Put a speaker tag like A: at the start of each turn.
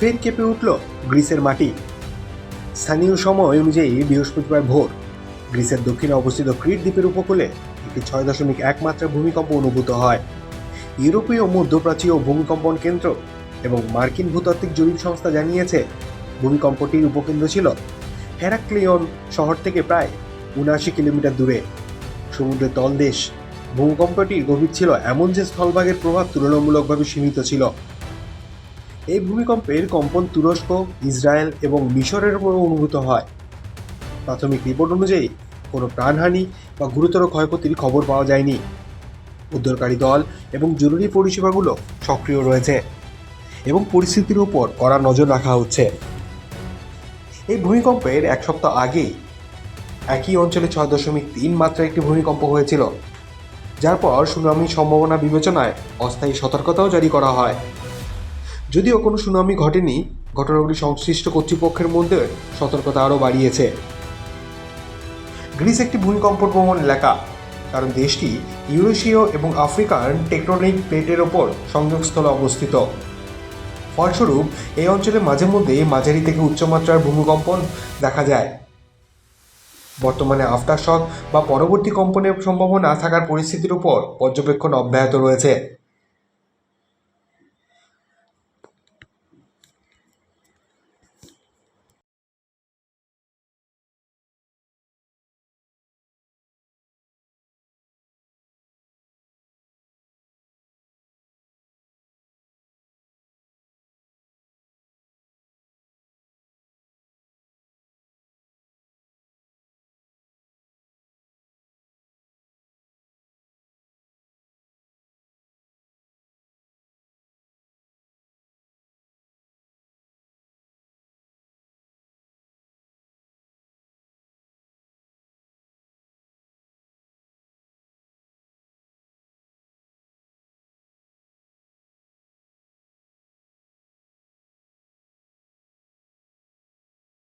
A: ফের কেঁপে উঠল গ্রিসের মাটি। স্থানীয় সময় অনুযায়ী বৃহস্পতিবার ভোর, গ্রিসের দক্ষিণে অবস্থিত ক্রিট দ্বীপের উপকূলে একটি ছয় দশমিক এক মাত্রার ভূমিকম্প অনুভূত হয়। ইউরোপীয় মধ্যপ্রাচ্যীয় ভূমিকম্পন কেন্দ্র এবং মার্কিন ভূতাত্ত্বিক জরিপ সংস্থা জানিয়েছে, ভূমিকম্পটির উপকেন্দ্র ছিল হেরাক্লিয়ন শহর থেকে প্রায় উনআশি কিলোমিটার দূরে। সমুদ্রের তলদেশ ভূমিকম্পটির গভীর ছিল এমন যে স্থলভাগের প্রভাব তুলনামূলকভাবে সীমিত ছিল। এই ভূমিকম্পের কম্পন তুরস্ক, ইসরায়েল এবং মিশরের উপরও অনুভূত হয়। প্রাথমিক রিপোর্ট অনুযায়ী, কোনো প্রাণহানি বা গুরুতর ক্ষয়ক্ষতির খবর পাওয়া যায়নি। উদ্ধারকারী দল এবং জরুরি পরিষেবাগুলো সক্রিয় রয়েছে এবং পরিস্থিতির উপর কড়া নজর রাখা হচ্ছে। এই ভূমিকম্পের এক সপ্তাহ আগেই একই অঞ্চলে ছয় দশমিক তিন মাত্রা একটি ভূমিকম্প হয়েছিল, যার পর সুনামির সম্ভাবনা বিবেচনায় অস্থায়ী সতর্কতাও জারি করা হয়। যদিও কোনো সুনামি ঘটেনি, ঘটনাগুলি সংশ্লিষ্ট কর্তৃপক্ষের মধ্যে সতর্কতা আরও বাড়িয়েছে। গ্রিস একটি ভূমিকম্প প্রবণ এলাকা, কারণ দেশটি ইউরেশীয় এবং আফ্রিকান টেকটনিক প্লেটের ওপর সংযোগস্থলে অবস্থিত। ফলস্বরূপ, এই অঞ্চলে মাঝে মধ্যে মাঝারি থেকে উচ্চমাত্রার ভূমিকম্পন দেখা যায়। বর্তমানে আফটারশক বা পরবর্তী কম্পনের সম্ভাবনা থাকার পরিস্থিতির উপর পর্যবেক্ষণ অব্যাহত রয়েছে।